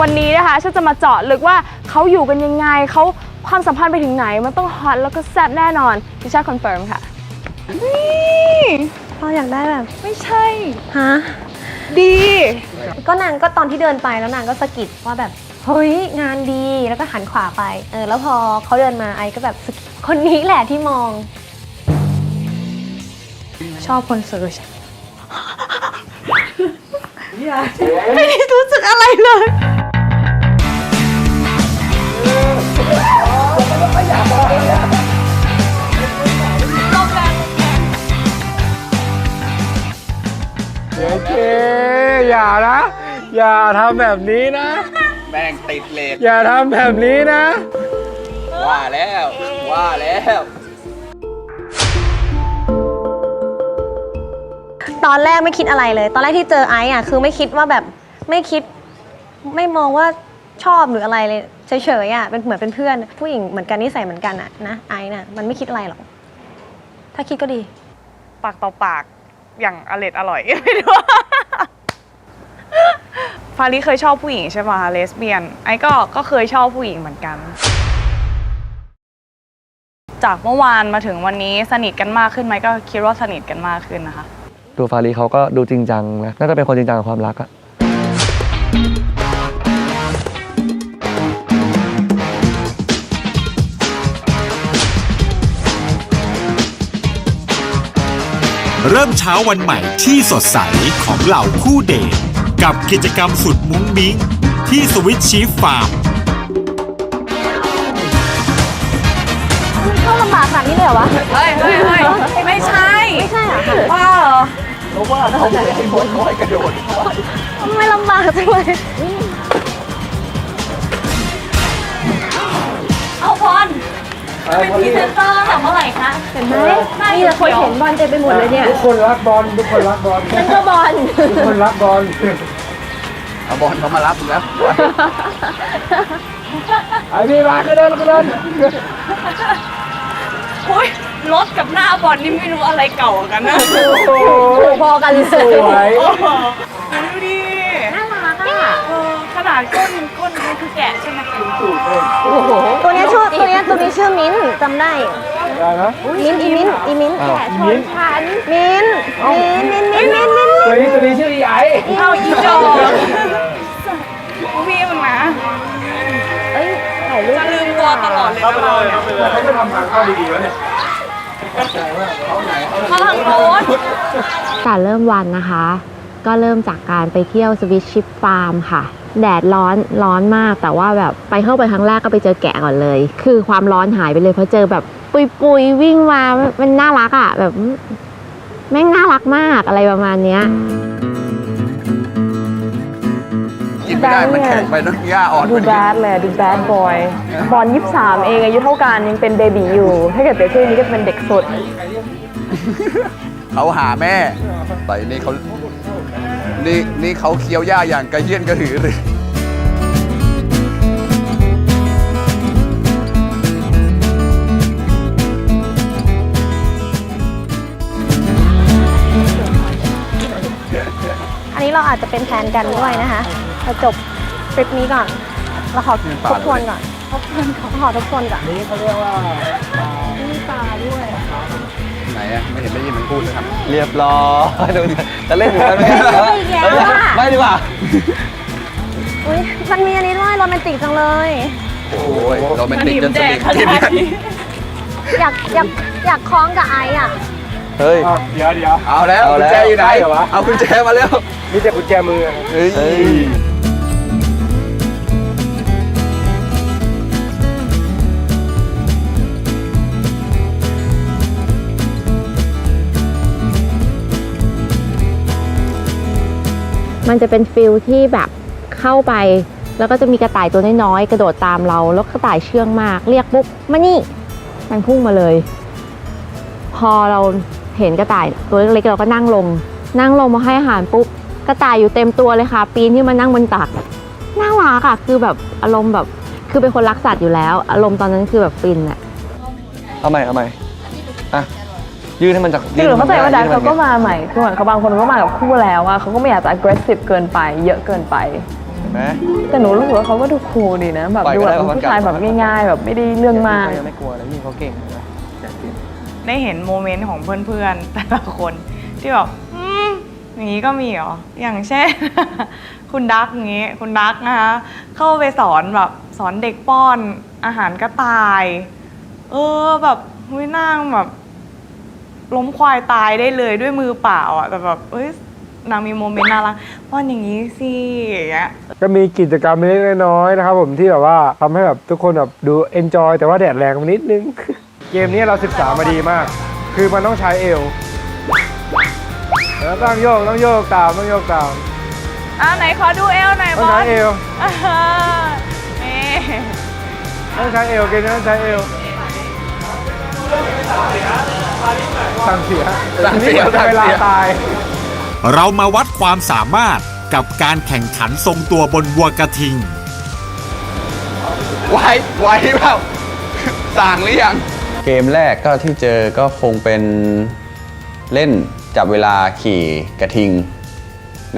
วันนี้นะคะฉันจะมาเจาะลึกว่าเขาอยู่กันยังไงเขาความสัมพันธ์ไปถึงไหน มันต้องฮอตแล้วก็แซ่บแน่นอนดิฉันคอนเฟิร์มค่ะเราอยากได้แบบ ไม่ใช่ ฮะ ดี ก็นางก็ตอนที่เดินไปแล้วนางก็สะกิดว่าแบบ เฮ้ย งานดีแล้วก็หันขวาไป เออ แล้วพอเขาเดินมาไอก็แบบสะกิดคนนี้แหละที่มอง ชอบคนเซิร์ช ไม่ได้รู้สึกอะไรเลยโอเคอย่านะ อย่าทำแบบนี้นะ แม่งติดเลทอย่าทำแบบนี้นะ ว่าแล้ว ว่าแล้ว ตอนแรกไม่คิดอะไรเลย ตอนแรกที่เจอไอซ์อะคือไม่คิดว่าแบบไม่คิดไม่มองว่าชอบหรืออะไรเลยเฉยๆอะเป็นเหมือนเป็นเพื่อน ผู้หญิงเหมือนกันนิสัยเหมือนกันอะนะไอซ์น่ะมันไม่คิดอะไรหรอก ถ้าคิดก็ดี ปากต่อปากอย่างอร่อยอร่อย ไม่รู้ว่าฟาริเคยชอบผู้หญิงใช่ไหมเลสเบี้ยน ไอ้ก็ก็เคยชอบผู้หญิงเหมือนกัน จากเมื่อวานมาถึงวันนี้สนิทกันมากขึ้นไหมก็คิดว่าสนิทกันมากขึ้นนะคะ ดูฟารีเขาก็ดูจริงจังนะน่าจะเป็นคนจริงจังกับความรักอะเริ่มเช้าวันใหม่ที่สดใสของเหล่าคู่เดทกับกิจกรรมสุดมุ้งมิ้งที่สวิตชีฟฟาร์มเข้าลำบากขนาดนี้เลยเหรอวะ เฮ้ยเฮ้ยเฮ้ยไม่ใช่ ไม่ใช่เหรอคะว่าเหรอเพราะว่าเขาไม่ให้บนน้อยกระโดดทำไมลำบากจังเลยเอาบอลเป็นพรีเซนเตอร์แต่เมื่อไหร่คะเห็นไหมมีแต่คนเห็นบอลเต็มไปหมดเลยเนี่ยทุกคนรักบอลทุกคนรักบอลฉันก็บอลทุกคนรักบอลเอาบอลเขามารับมึงแล้วไอ้พี่มากระโดดกระโดดอุ้ย รถกับหน้าบอลนี่ไม่รู้อะไรเก่ากันนะโอ้โหพอกันเลยสวยโอ้โหดูดิน่ารักอะเออขนาดก้นก้นนี่คือแกะใช่ไหมคะตัวเนี้ยชื่อตัวเนี้ยตัวนี้ชื่อมิ้นท์จำได้ ได้นะมิ้นท์อีมิ้นท์อีมิ้นท์อ้าวมิ้นท์ฉันมิ้นท์มิ้นท์มิ้นท์มิ้นท์มิ้นท์มิ้นท์ตัวนี้ตัวนี้ชื่ออีไอเอาอีจอพี่มึงนะเอ้ยถ่ายรูปจะลืมตัวตลอดเลยนะเราเนี่ย เขาจะทำทางเข้าดีๆวะเนี่ย เขาทางโน้นการเริ่มวันนะคะ ก็เริ่มจากการไปเที่ยวสวิตชิปฟาร์มค่ะ แดดร้อนร้อนมากแต่ว่าแบบไปเข้าไปครั้งแรกก็ไปเจอแกะก่อนเลย คือความร้อนหายไปเลยเพราะเจอแบบปุยปุยวิ่งมามันน่ารักอะ่ะแบบแม่งน่ารักมากอะไรประมาณเนี้ย ไม่ได้มันแข็งไปเนอะหญ้าอ่อนดูแบดเลยดูแบดบอยบอลยี่สามเองอายุเท่ากันยังเป็นเบบีอยู่ ถ้าเกิดเปรียบเทียบนี้ก็จะเป็นเด็กสุด เขาหาแม่ แต่นี่เขา นี่นี่เขาเคี้ยวหญ้าอย่างกระเยียนกระหือเลย อันนี้เราอาจจะเป็นแฟนกันด้วยนะคะ เราจบทริปนี้ก่อนเราขอทบทวนก่อนทบทวนก่อนขอทบทวนก่อนนี่เขาเรียกว่าไหนอะไม่เห็นได้ยินมันพูดเลยครับเรียบร้อยดูดิจะเล่นอยู่กันไหมอีกแล้วอะไม่ดีกว่าอุ้ยมันมีอันนี้ด้วยโรแมนติกจังเลย โอ้ยโรแมนติกจนสลิดขนาดนี้อยากอยากอยากคล้องกับไอซ์อะเฮ้ยอ้าวเดี๋ยวเดี๋ยวเอาแล้วเอากุญแล้วแจอยู่ไหนใช่เหรอวะเอากุญแจมาเร็วนี่แต่กุญแจมือเฮ้ย มันจะเป็นฟิลที่แบบเข้าไป แล้วก็จะมีกระต่ายตัวน้อยๆ กระโดดตามเรา แล้วกระต่ายเชื่องมาก เรียกปุ๊บมานี่ มันพุ่งมาเลย พอเราเห็นกระต่ายตัวเล็กๆเราก็นั่งลง นั่งลงมาให้อาหารปุ๊บกระต่ายอยู่เต็มตัวเลยค่ะ ปีนที่มานั่งบนตักน่ารักอะคือแบบอารมณ์แบบคือเป็นคนรักสัตว์อยู่แล้ว อารมณ์ตอนนั้นคือแบบฟินอะเอาใหม่เอาใหม่อะ ยื่นให้มันจากจริงหรือเข้าใจว่าดันยื่นเขาให้ก็มันมาใหม่คือเหมือนเขาบางคนก็มากับคู่แล้วอะเขาก็ไม่อยากจะ aggressive เกินไป เยอะเกินไปไหม แต่หนูรู้สึกว่าเขาก็ดูคูลดีนะ แบบปล่อยดูก็แบได้บเพราะมันผู้ชายกัดแบบง่ายๆ แบบไม่ได้เรื่องมากยังไม่กลัวเลยยิ่งเขาเก่งเห็นไหมอยากกินได้เห็นโมเมนต์ของเพื่อนๆ แต่ละคนที่แบบอืมอย่างนี้ก็มีเหรอ อย่างเช่น คุณดักอย่างนี้ คุณดักนะคะเข้าไปสอนแบบสอนเด็กป้อนอาหารกระต่าย เออแบบหุยนั่งแบบ ล้มควายตายได้เลยด้วยมือเปล่าอะแต่แบบเอ้ยนางมีโมเมนต์น่ารักป้อนอย่างนี้สิอย่างเงี้ยก็มีกิจกรรมเล็กๆน้อยๆนะครับผมที่แบบว่าทำให้แบบทุกคนแบบดูเอนจอยแต่ว่าแดดแรงมานิดนึง เกมนี้เราศึกษามาดีมาก คือมันต้องใช้เอวแล้วต้องโยกต้องโยกตามต้องโยกตาม อะไหนขอดูเอลหน่อยต้อบงอใช้ลเอวอ่านี่ ต้องใช้เอวเกมนี้ต้องใช้เอว สั่งเสียสั่งเสียนี่หมือนเวลาสั่งเสียตาย เรามาวัดความสามารถกับการแข่งขันทรงตัวบนวัวกระทิง ไหวไหวเปล่าสั่งหรือยัง เกมแรกก็ที่เจอก็คงเป็นเล่นจับเวลาขี่กระทิง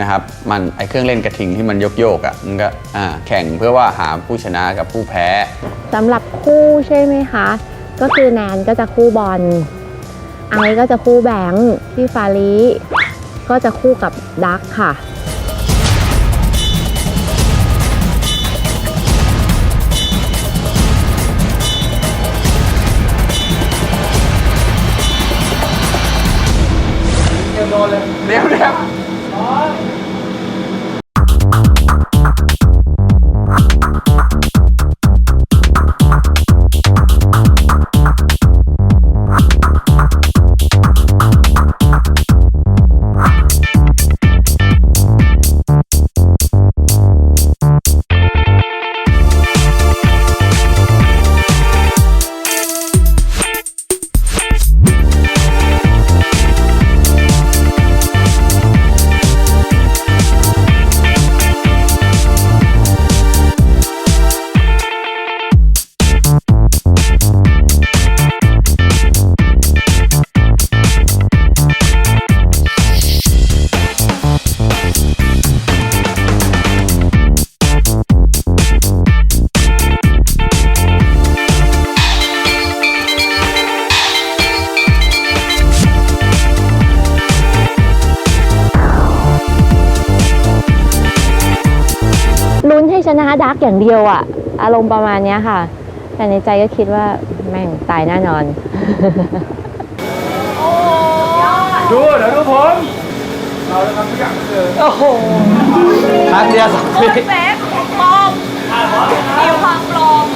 นะครับ มันไอเครื่องเล่นกระทิงที่มันโยกโยกๆอะมันก็อ่าแข่งเพื่อว่าหาผู้ชนะกับผู้แพ้ สำหรับคู่ใช่ไหมคะ ก็คือแนนก็จะคู่บอลไอก็จะคู่แบงค์พี่ฟาลีก็จะคู่กับดักค่ะ ดักอย่างเดียวอะอารมณ์ประมาณเนี้ยค่ะ แต่ในใจก็คิดว่าแม่งตายแน่นอน ดูเดี๋ยวดูผมเราจะทำทุกอย่างเหมือนเดิมโอ้โหครั้งเดียวสองปีเซฟปลอมมีความปลอม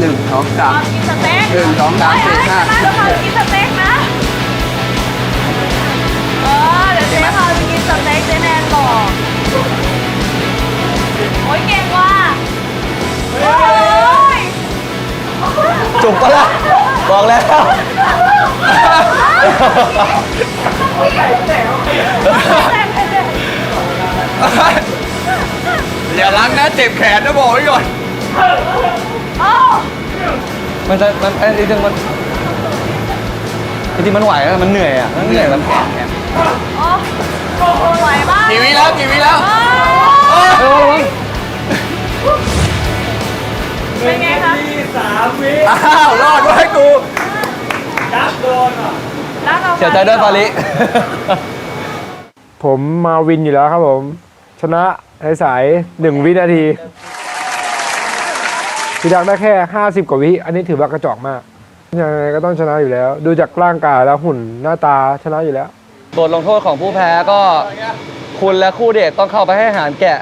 หนึ่งสองสามกินสเต็กหนึ่งสองสามสี่ห้าเฮ้ยเฮ้ยชนะเรากินสเต็กนะเออเดี๋ยวเจ๊พาไปกินสเต็กเจ๊แนนบอก ปะล่ะบอกแล้วอย่าล้างนะเจ็บแขนนะบอกไว้ก่อนมันจะมันไอ้จริงๆมันจริงๆมันไหวนะมันเหนื่อยอะมันเหนื่อยมันแข็งไหวบ้างกี่วิแล้วกี่วิแล้วเออ เป็นไงคะอ้าวรอดไว้กูแล้วเราเสียใจด้วยฟาลิผมมาวินอยู่แล้วครับผม ชนะในสายหนึ่งวินาทีพี่ดักได้แค่ 50 กว่าวิ อันนี้ถือว่ากระจอกมากยังไงก็ต้องชนะอยู่แล้ว ดูจากร่างกายแล้วหุ่นหน้าตาชนะอยู่แล้วบทลงโทษของผู้แพ้ก็คุณและคู่เดทต้องเข้าไปให้อาหารแกะ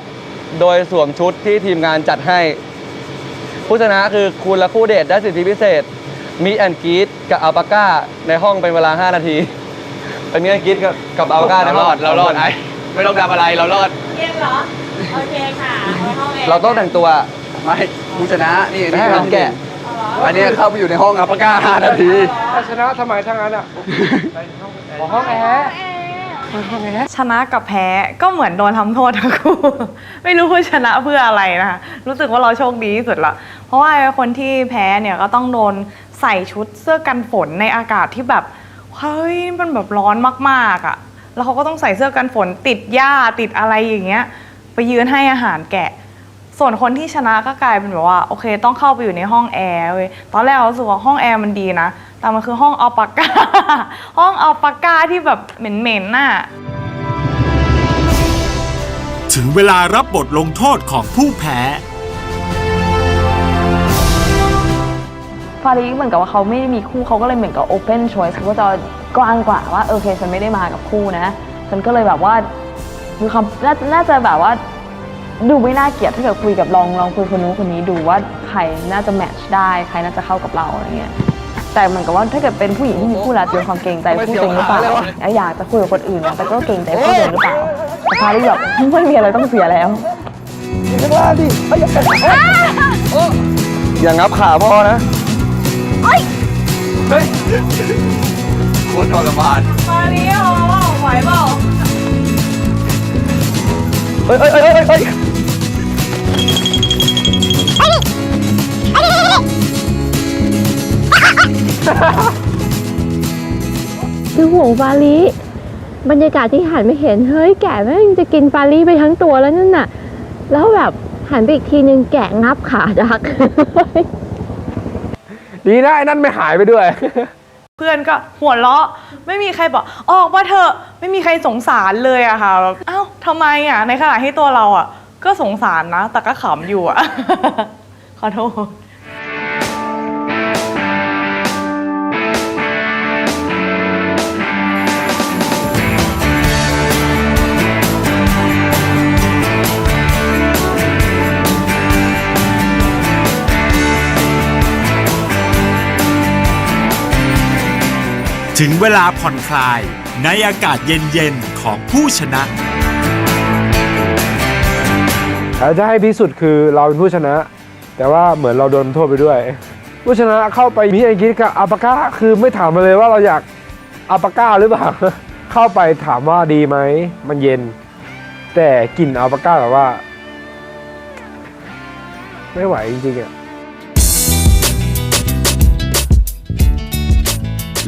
โดยสวมชุดที่ทีมงานจัดให้ ผู้ชนะคือคุณและคู่เดทได้สิทธิพิเศษมีแอนกีดกับอัลปาก้าในห้องเป็นเวลา 5 นาที เป็นมีแอนกีดกับกับอัลปาก้าในเราห้รองอดเรารอดไอ้ไม่ต้องทำอะไรเรารอดเย็นเหรอโอเคค่ะเอาเข้าเองเราต้องแต่งตัวไม่ผู้ชนะนี่ให้นี่อาหารแกะอันนี้เข้าไปอยู่ในห้องอัปปะก้า5นาทีถ้าชนะทำไมทั้งนั้นอะขอห้องแอร์ชนะกับแพ้ก็เหมือนโดนทำโทษทั้งคู่ ไม่รู้ว่าชนะเพื่ออะไรนะคะ รู้สึกว่าเราโชคดีที่สุดละเพ ราะว่าคนที่แพ้เนี่ยก็ต้องโดนใส่ชุดเสื้อกันฝนในอากาศที่แบบเฮ้ยมันแบบร้อนมากๆอะ่ะ แล้วเขาก็ต้องใส่เสื้อกันฝนติดหญ้าติดอะไรอย่างเงี้ย ไปยืนให้อาหารแกะ ส่วนคนที่ชนะก็กลายเป็นแบบว่าโอเค ต้องเข้าไปอยู่ในห้องแอร์เว้ยตอนแรกเราสึกว่าห้องแอร์มันดีนะ แต่มันคือห้องอัลปาก้าห้องอัลปาก้าที่แบบเหม็นๆน่ะถึงเวลารับบทลงโทษของผู้แพ้ ฟาริเหมือนกับว่าเขาไม่ได้มีคู่เขาก็เลยเหมือนกับ open choice เขาก็จะกว้างกว่าว่าโอเคฉันไม่ได้มากับคู่นะ ฉันก็เลยแบบว่ามีความน่าน่าจะแบบว่าดูไม่น่าเกลียดถ้าเกิดคุยกับลองลองคุยคนนู้นคนนี้ดูว่าใครน่าจะแมทช์ได้ใครน่าจะเข้ากับเราอะไรเงี้ยแต่เหมือนกับว่าถ้าเกิดเป็นผู้หญิงที่มีคู่แล้วจะมีความเกรงใจคู่ตัวเองหรือเปล่าอยากจะคุยกับคนอื่นนะแต่ก็เกรงใจคู่ตัวเองหรือเปล่าแต่ฟาริแบบไม่มีอะไรต้องเสียแล้วอย่างงับขาพ่อนะ โคตรทรมานมาดิโอ้ไหวเปล่าเฮ้ยเฮ้ยเฮ้ยเฮ้ยเฮ้ยคือห่วงฟาลิบรรยากาศที่หันไม่เห็น เฮ้ยแกะแม่งจะกินฟาลิไปทั้งตัวแล้วนั่นน่ะ แล้วแบบหันไปอีกทีนึงแกะงับขาดัก ดีนะไอ้นั่นไม่หายไปด้วย เพื่อนก็หัวเราะไม่มีใครบอกออกมาเถอะไม่มีใครสงสารเลยอะค่ะแบบอ้าวทำไมอะในขณะที่ตัวเราอะก็สงสารนะ แต่ก็ขำอยู่อะ ขอโทษ ถึงเวลาผ่อนคลายในอากาศเย็นๆของผู้ชนะแล้วจะให้พิสุทธิ์คือเราเป็นผู้ชนะ แต่ว่าเหมือนเราโดนโทษไปด้วย ผู้ชนะเข้าไปมีไอังกฤษกับอัปาก้าคือไม่ถามมาเลยว่าเราอยากอัปาก้าหรือเปล่า เข้าไปถามว่าดีไหมมันเย็น แต่กลิ่นอัปาก้าแบบว่า ไม่ไหวจริงๆอะ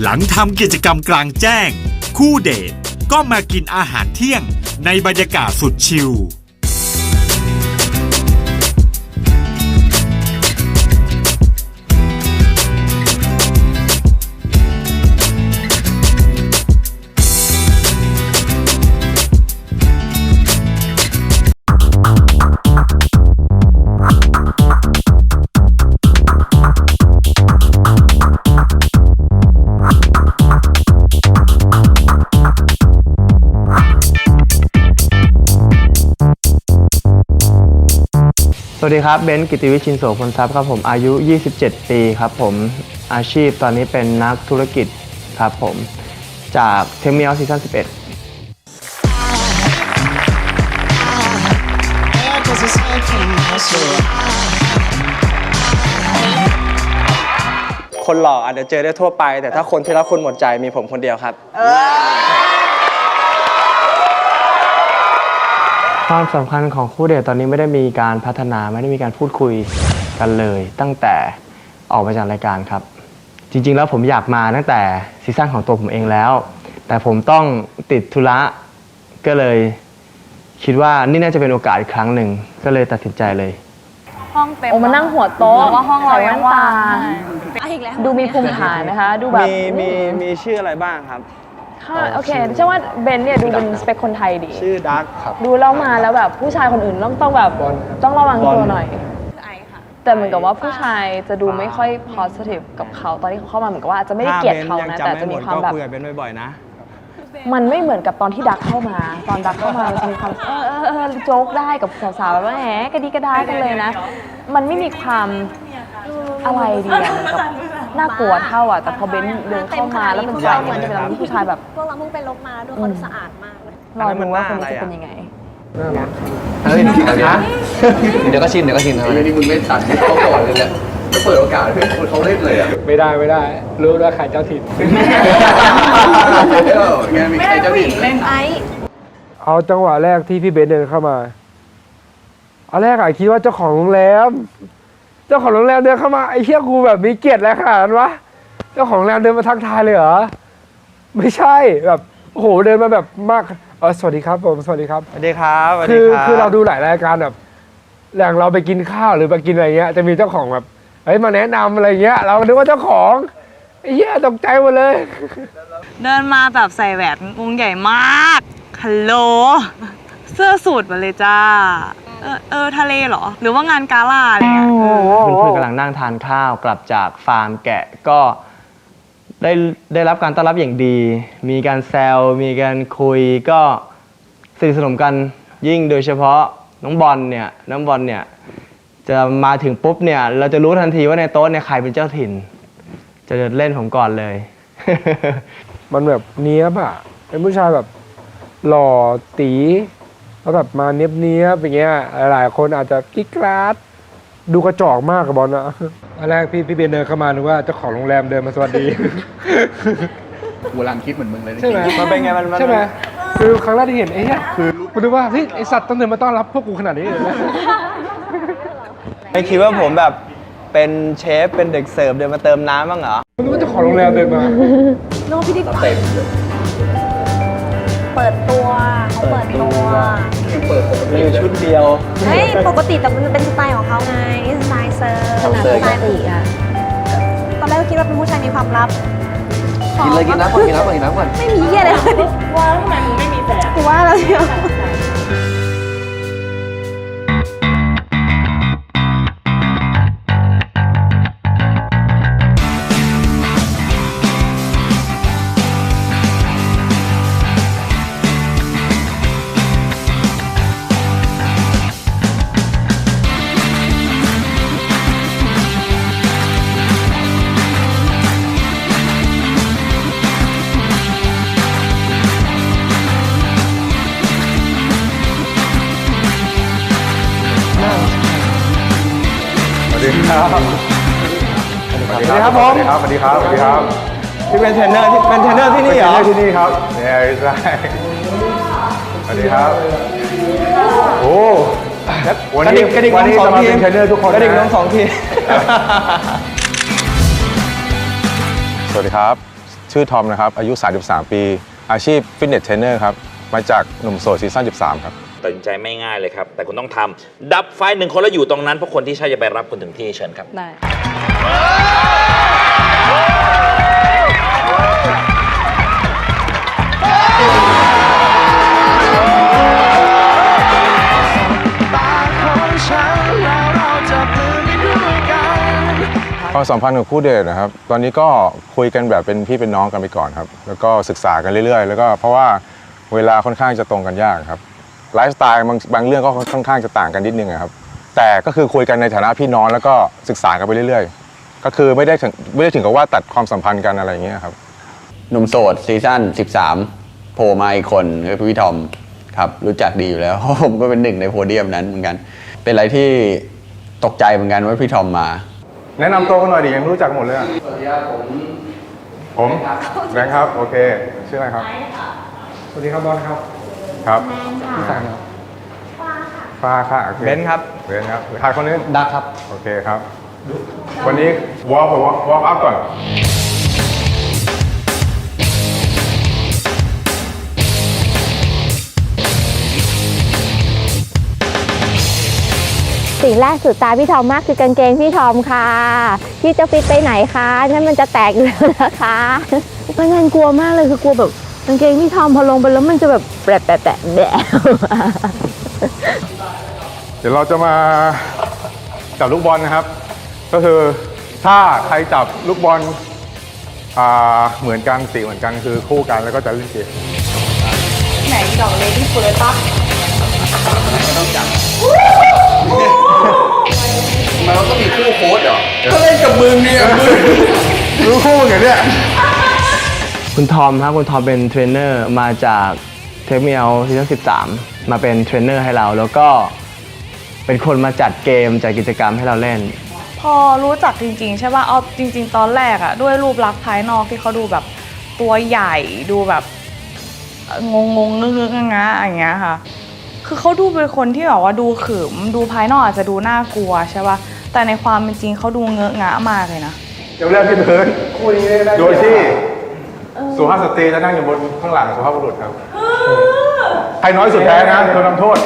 หลังทำกิจกรรมกลางแจ้ง คู่เดทก็มากินอาหารเที่ยงในบรรยากาศสุดชิล วัสดีครับ เบนซ์กิติวิชินโสพลทรัพย์ครับผมอายุ 27 ปีครับผมอาชีพตอนนี้เป็นนักธุรกิจครับผมจากเทมเมียลซีซั่น11 คนหล่ออาจจะเจอได้ทั่วไป แต่ถ้าคนที่รักคุณหมดใจมีผมคนเดียวครับ ความสำคัญของคู่เดทตอนนี้ไม่ได้มีการพัฒนาไม่ได้มีการพูดคุยกันเลย ตั้งแต่ออกมาจากรายการครับ จริง ๆ แล้วผมอยากมาตั้งแต่ซีซั่นของตัวผมเองแล้ว แต่ผมต้องติดธุระก็เลยคิดว่านี่น่าจะเป็นโอกาสอีกครั้งหนึ่งก็เลยตัดสินใจเลย ห้องเต็มโอ้มานั่งหัวโต๊ะแล้วก็ห้องเราใส่ยัแว่งนว่าตางดูมีภูมิฐานนะคะ ดูแบบ มีมีมีชื่ออะไรบ้างครับ ค่ะโอเคเชื่อว่าเบนเนี่ยดูเป็นสเปคคนไทยดี ชื่อดักครับ ดูแล้วมาแล้วแบบผู้ชายคนอื่นต้องต้องแบบต้องระวังตัวหน่อยแต่เหมือนกับว่าผู้ชายจะดูไม่ค่อย positive กับเขาตอนที่เขาเข้ามาเหมือนกับว่าอาจจะไม่ได้เกลียดเขานะแต่จะมีความแบบคุยกับเบนบ่อยๆนะมันไม่เหมือนกับตอนที่ดักเข้ามา ตอนดักเข้ามามันจะมีความเออเออเออโจ๊กได้กับสาวๆแบบว่าแหมกระดีกระดากันเลยนะ มันไม่มีความอะไรดีอะเหมือ นกับน่ากลัวเท่าอะแต่พอเบนเดินเข้ามาแล้วมันใส่เนี่ยมันจะเป็นอะไรที่ผู้ชายแบบพวกเราเพิ่งไปลบมาดูคนสะอาดมากเลยรอดูว่าคนนี้จะเป็นยังไงเฮ้ยเดี๋ยวก็ชินเดี๋ยวก็ชินทำไมนี่มึงไม่ตัดเขาก่อนเลยเนี่ยจะเปิดโอกาสให้คนเขาเล่นเลยอะไม่ได้ไม่ได้ รู้ว่าใครเจ้าถิ่นเออไงมีใครจะบินไอ้เอาจังหวะแรกที่พี่เบนเดินเข้ามาเอาแรกอะคิดว่าเจ้าของโรงแรม เจ้าของโรงแรมเดินเข้ามาไอ้เชี่ยกูแบบมีเกียรติแล้วขนาดนั้นวะเจ้าของโรงแรมเดินมาทักทายเลยเหรอไม่ใช่แบบโอ้โหเดินมาแบบมากเออสวัสดีครับผมสวัสดีครับ สวัสดีครับสวัสคืดีอครับคือเราดูหลายรายการแบบอย่างเราไปกินข้าวหรือไปกินอะไรเงี้ย จะมีเจ้าของแบบเฮ้ยมาแนะนำอะไรเงี้ย เราก็นึกว่าเจ้าของไอ้เหี้ยตกใจหมดเลย เดินมาแบบใส่แหวนวงใหญ่มาก ฮัลโหล เสื้อสูทมาเลยจ้า เออเออทะเลเหรอ หรือว่างานกาล่าอะไรเงี้ยเพื่อนๆกำลังนั่งทานข้าวกลับจากฟาร์มแกะก็ได้ได้รับการต้อนรับอย่างดี มีการแซวมีการคุยก็สนิทสนมกันยิ่งโดยเฉพาะน้องบอลเนี่ยน้องบอลเนี่ยจะมาถึงปุ๊บเนี่ย เราจะรู้ทันทีว่าในโต๊ะเนี่ยใครเป็นเจ้าถิ่น จะเล่นผมก่อนเลย มันแบบเนี้ยบอะเป็นผู้ชายแบบหล่อตี แล้วแบบมาเนี้ยบเนี้ยบอย่างเงี้ยหลายๆคนอาจจะกิ๊กกราดดูกระจอกมากกับบอลนะอันแรกพี่พี่เบนเดินเข้ามานึกว่าเจ้าของโรงแรมเดินมาสวัสดี กูรังคิดเหมือนมึงเลยใช่ไหมมันเป็นไงมันมันใช่ไหมคือครั้งแรกที่เห็นไอ้เนี่ยคือกูนึกว่าเฮ้ยไอสัตว์ต้องเดินมาต้อนรับพวกกูขนาดนี้เลยนะไม่คิดว่าผมแบบเป็นเชฟเป็นเด็กเสิร์ฟเดินมาเติมน้ำบ้างเหรอกูนึกว่าเจ้าของโรงแรมเดินมาเปิดตัวเขาเปิดตัวมีอยู่ชุดเดียว เฮ้ยปกติแต่มันเป็นสไตล์ของเขาไงนี่สไตล์เซอร์ขนาดปกติอะตอนแรกก็คิดว่าเป็นผู้ชายมีความลับกินเลยกินน้ำก่อนกินน้ำก่อนกินน้ำก่อนไม่มีอะไรเลยว่าทำไมมึงไม่มีแฟนกูว่าแล้วเชียว ครับผมสวัสดีครับสวัสดีครับสวัสดีครับที่เป็นเทรนเนอร์ที่เป็นเทรนเนอร์ที่นี่เหรอที่นี่ครับเนี่ยใช่สวัสดีครับ โอ้วันกระนี้ดิ่งกระดิ่งวันน้องนี้สองจะมาทีเป็นเทรนเนอร์ทุกคนกระดิ่งนะน้องสองที สวัสดีครับ ชื่อทอมนะครับ อายุ 33 ปี อาชีพฟิตเนสเทรนเนอร์ครับ มาจากหนุ่มโสดซีซั่น13 ครับตัดสินใจไม่ง่ายเลยครับ แต่คุณต้องทำดับไฟหนึ่งคนแล้วอยู่ตรงนั้น เพราะคนที่ใช่จะไปรับคุณถึงที่เชิญครับ ได้ ความสัมพันธ์กับคู่เดทนะครับ ตอนนี้ก็คุยกันแบบเป็นพี่เป็นน้องกันไปก่อนครับ แล้วก็ศึกษากันเรื่อยๆ แล้วก็เพราะว่าเวลาค่อนข้างจะตรงกันยากครับ ไลฟ์สไตล์บางบางเรื่องก็ค่อนข้างจะต่างกันนิดนึงอะครับ แต่ก็คือคุยกันในฐานะพี่น้องแล้วก็ศึกษากันไปเรื่อยๆ ก็คือไม่ได้ถึงไม่ได้ถึงกับว่าตัดความสัมพันธ์กันอะไรอย่างเงี้ยครับ หนุ่มโสดซีซั่น13 โผล่มาอีกคนคือพี่ทอมครับ รู้จักดีอยู่แล้วเพราะผมก็เป็นหนึ่งในโพเดียมนั้นเหมือนกัน เป็นอะไรที่ตกใจเหมือนกันว่าพี่ทอมมา แนะนำตัวกันหน่อยดิยังไม่รู้จักหมดเลยอะสวัสดีครับผมผมแบงค์ครับโอเคชื่ออะไรครับ สวัสดีครับบอลครับครับพี่สารครับฟ้าค่ะโอคเบนซ์ครับ เบนซ์ครับถ่ายคนนี้ดักครับ โอเคครับ วันนี้วอล์กวอล์กวอล์กอัพก่อนสิ่งแรกสุดตาพี่ทอมมากคือกางเกงพี่ทอมค่ะ พี่จะฟิตไปไหนคะนั่นมันจะแตกอยู่แล้วนะคะพนันกลัวมากเลยคือกลัวแบบกางเกงพี่ทอมพอลงไปแล้วมันจะแบบแปะแปะแปะแบะเดี๋ยวเราจะมาจับลูกบอลนะครับ ก็คือถ้าใครจับลูกบอลอ่าเหมือนกันสีเหมือนกันคือคู่กันแล้วก็จะเล่นเกมไหนดอกเลดี้เฟิร์สปะมันก็มีคู่โค้ดเหรอก็เล่นกับมึงเนี่ยมึงรู้คู่กันเนี่ยคุณทอมครับคุณทอมเป็นเทรนเนอร์มาจากเทคเมียลซีซั่น13 มาเป็นเทรนเนอร์ให้เรา แล้วก็เป็นคนมาจัดเกมจัดกิจกรรมให้เราเล่น พอรู้จักจริง ๆ ใช่ป่ะเอาจริง ๆ ตอนแรกอะด้วยรูปลักษณ์ภายนอกที่เขาดูแบบตัวใหญ่ดูแบบเอ่องงงๆงึกๆงะๆอย่างเงี้ยค่ะ คือเขาดูเป็นคนที่แบบว่าดูขรึมดูภายนอกอาจจะดูน่ากลัวใช่ป่ะแต่ในความเป็นจริงเขาดูเงอะงะมากเลยนะเดี๋ยวแรกพี่เพิร์นโดยที่สุภาพสตรีจะนั่งอยู่บนข้างหลังสุภาพบุรุษครับรน้อยสุดแพ้นะโดนทำโทษ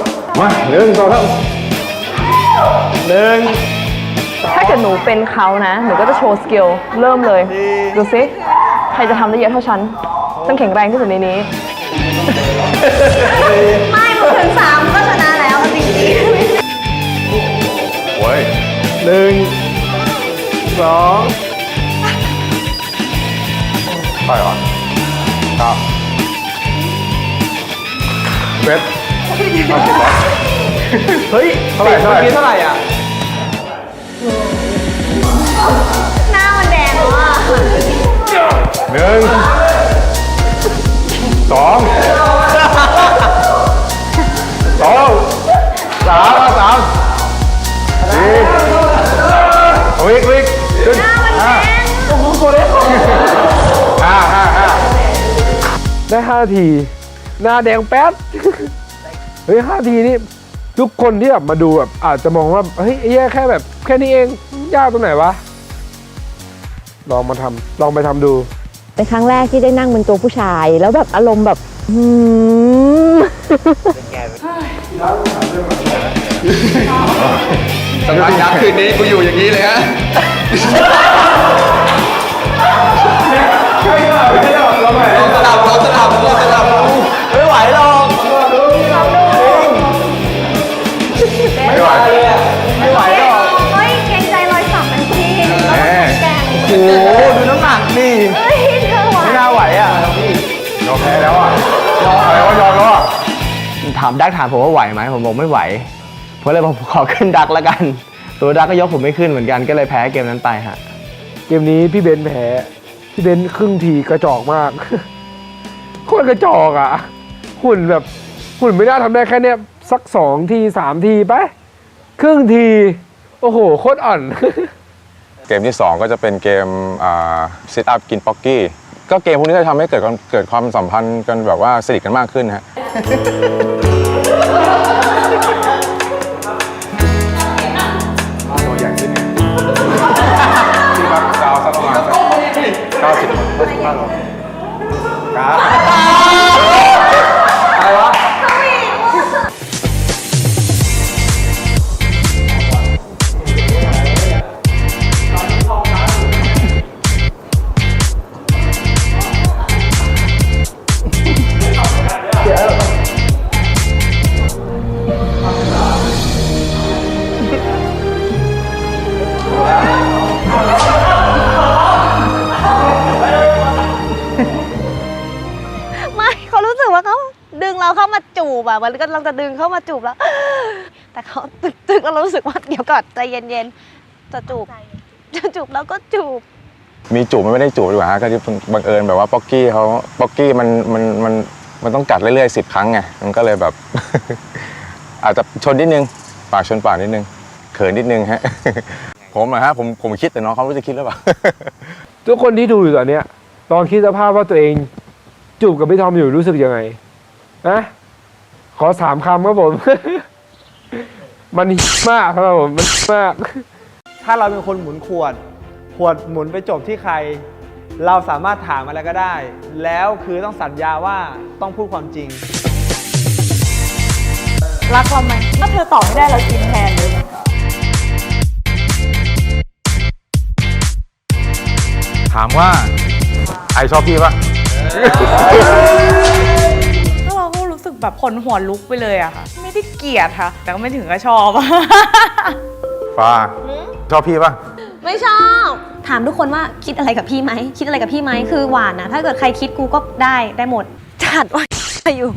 มาหนึ่งสองสามหนึ่งถ้า เกิดหนูเป็นเขานะ หนูก็จะโชว์สกิลเริ่มเลย ดูสิใครจะทำได้เยอะเท่าฉัน ฉันแข็งแรงที่สุดในนี้ ไม่มึงถึงสามก็ชนะแล้วจริงโอ้ยหนึ่งสองใช่เหรอครับเบสเอาสิบเหรอเฮ้ยเท่าไหร่เท่าไหร่มื่อกี้เท่าไหร่อะๆ หน้ามันแดงแล้วอะหนึ่งสองสองสามสามสี่วิกวิกขึ้นห้าห้าห้าห้าได้ห้าที หน้าแดงแป๊ด เฮ้ยห้าทีนี่ทุกคนที่แบบมาดูแบบอาจจะมองว่า เฮ้ยไอ้แย่แค่แบบ แค่นี้เองยากตรงไหนวะ ลองมาทำลองไปทำดู เป็นครั้งแรกที่ได้นั่งบนตัวผู้ชาย แล้วแบบอารมณ์แบบหืมสมัครยักษ์คืนนี้กูอยู่อย่างนี้เลยฮะามดักถามผมว่าไหวไหมผมบอกไม่ไหวผมเลยบอกขอขึ้นดักแล้วกัน ตัวดักก็ยกผมไม่ขึ้นเหมือนกันก็เลยแพ้เกมนั้นไปฮะเกมนี้พี่เบนแพ้พี่เบนครึ่งทีกระจอกมากโคตรกระจอกอะหุ่นแบบหุ่นไม่น่าทำได้แค่เนี้ยสักสองทีสามทีไปครึ่งที โอ้โหโคตรอ่อน เกมที่ 2 ก็จะเป็นเกมซิทอัพกินป๊อกกี้ ก็เกมพวกนี้จะทำให้เกิดความเกิดความสัมพันธ์กันแบบว่าสนิทกันมากขึ้นฮะ ตัวใหญ่ขึ้นที่ครับดาวสักประมาณสักเก้าสิบห้าโลครั มาจูบอะมันก็เราจะดึงเข้ามาจูบแล้ว แต่เขาตึกตึกแล้วเรารู้สึกว่าเดี๋ยวก่อนใจเย็นๆจะจูบจะจูบแล้วก็จูบ มีจูบมันไม่ได้จูบดีกว่าฮะก็ที่บังเอิญแบบว่าป๊อกกี้เขาป๊อกกี้มันมันมันมันต้องกัดเรื่อยๆสิบครั้งไงมันก็เลยแบบ อาจจะชนนิดนึงปากชนปากนิดนึงเขินนิดนึงฮะผมอะฮะผมผมคิดแต่น้องเขาไม่รู้จะคิดหรือเปล่าทุกคนที่ดูอยู่ตอนเนี้ยลองคิดสภาพว่าตัวเอง จูบกับพี่ทอมอยู่รู้สึกยังไงนะ ขอสามคำครับผม มันมากครับผม มันมาก ถ้าเราเป็นคนหมุนขวด ขวดหมุนไปจบที่ใคร เราสามารถถามอะไรก็ได้ แล้วคือต้องสัญญาว่าต้องพูดความจริง รักเราไหมถ้าเธอตอบไม่ได้เรากินแทนเลยถามว่าไอชอบพี่ปะ แบบขนหัวลุกไปเลยอะค่ะ ไม่ได้เกลียดค่ะ แต่ก็ไม่ถึงกับชอบฟ้าชอบพี่ปะไม่ชอบ ถามทุกคนว่าคิดอะไรกับพี่ไหม คิดอะไรกับพี่ไหมคือหวานนะ ถ้าเกิดใครคิดกูก็ได้ได้หมดจัดว่าอยู่